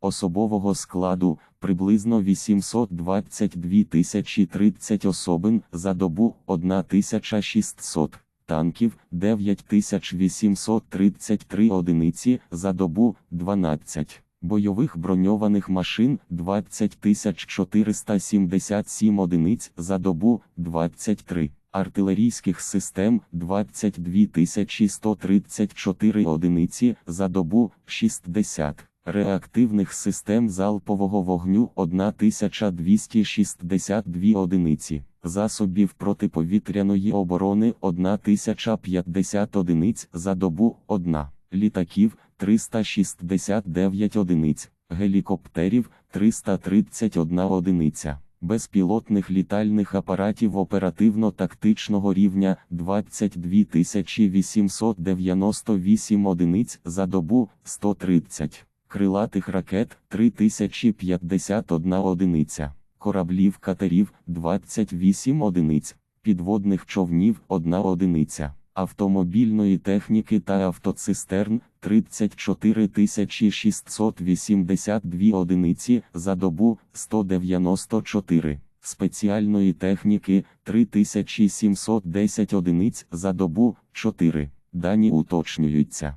особового складу приблизно 822 тисячі 30 особин за добу 1600 танків 9833 одиниці за добу 12, бойових броньованих машин 20477 одиниць за добу 23, артилерійських систем 22134 одиниці за добу 60. Реактивних систем залпового вогню 1262 одиниці, засобів протиповітряної оборони 1050 одиниць за добу 1, літаків 369 одиниць, гелікоптерів 331 одиниця, безпілотних літальних апаратів оперативно-тактичного рівня 22 898 одиниць за добу 130 крилатих ракет 3051 одиниця, кораблів катерів 28 одиниць, підводних човнів 1 одиниця, автомобільної техніки та автоцистерн 34 682 одиниці за добу 194. Спеціальної техніки 3710 одиниць за добу 4. Дані уточнюються.